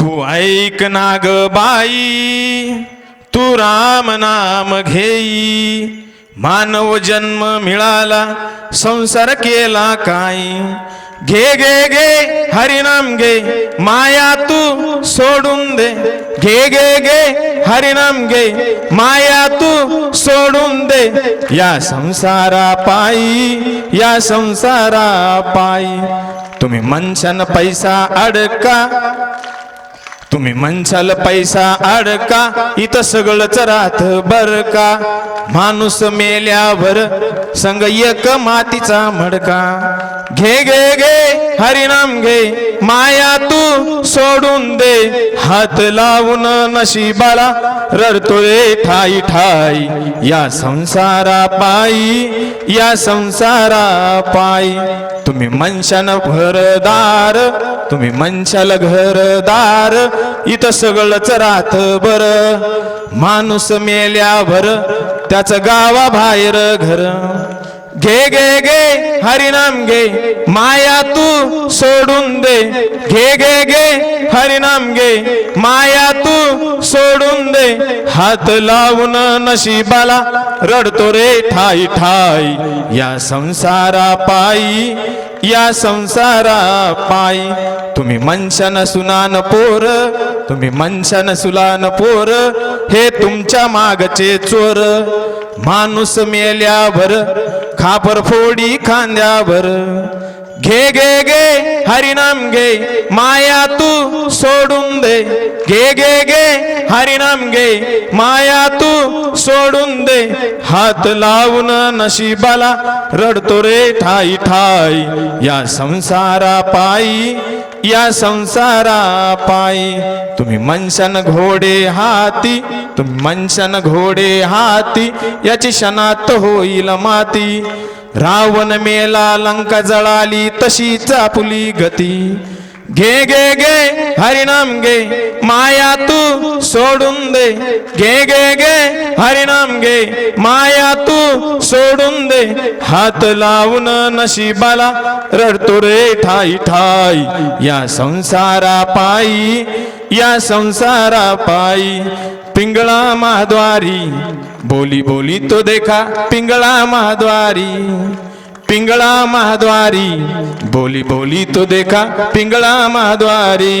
तू ऐक नाग बाई तू राम नाम घेई. मानव जन्म मिळाला संसार केला काय? घे घे घे हरिनाम घे माया तू सोडून दे. घे घे घे हरिनाम घे माया तू सोडून दे. या संसारा पायी या संसारा पायी. तुम्ही मनशन पैसा अडका तुम्ही म्हणसाल पैसा अडका इथं सगळंच राहत बर का माणूस मेल्यावर संग एक मातीचा मडका. घे घे घे हरिनाम घे माया तू सोडून दे. हात लावून नशिबाला रडतोय ठाई ठाई. या संसारा पायी या संसारा पायी. तुम्ही मनशान घरदार तुम्ही मनशाला घरदार इथं सगळंच राहत बर माणूस मेल्यावर त्याच गावाबाहेर घर. घे घे घे हरिनाम घे माया तू सोडून दे. घे घे घे हरिनाम घे माया तू सोडून दे. हात लावून नशिबाला रडतो रे ठाई ठाई. या संसारा पायी या संसारा पायी. तुम्ही मनशन सुनान पोर तुम्ही मनशन सुलान पोर हे तुमच्या मागचे चोर. माणूस मेल्यावर खापर फोडी खांद्यावर. घे घे घे हरिनाम घे माया तू सोडून दे. घे घे घे हरिनाम घे माया तू सोडून दे. हात लावून नशिबाला रडतो रे ठाई ठाई. या संसारा पायी या संसारा पायी. तुम्ही मनसन घोडे हाती तुम्ही घोडे हाती याची क्षणात होईल माती. रावण मेला लंका जळाली तशीच चापुली गती. घे घे घे हरिनाम घे माया तू सोडून दे. घे घे घे हरिनाम घे माया तू सोडून दे. हात लावून नशिबाला रडतो रे ठाई ठाई. या संसारा पायी या संसारा पायी. पिंगळा महाद्वारी बोली बोली तो देखा पिंगळा महाद्वारी पिंगळा महाद्वारी बोली बोली तो देखा पिंगळा महाद्वारी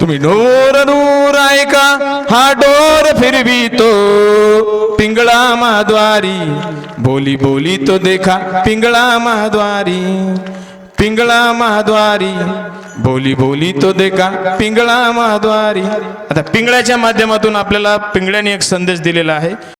तुम्ही ढोर दूर ऐका हा डोर फिरवी तो पिंगळा महाद्वारी बोली बोली तो देखा पिंगळा महाद्वारी पिंगळा महाद्वारी बोली बोली तो देखा पिंगळा महाद्वारी आता पिंगळ्याच्या माध्यमातून आपल्याला पिंगळ्याने एक संदेश दिलेला आहे.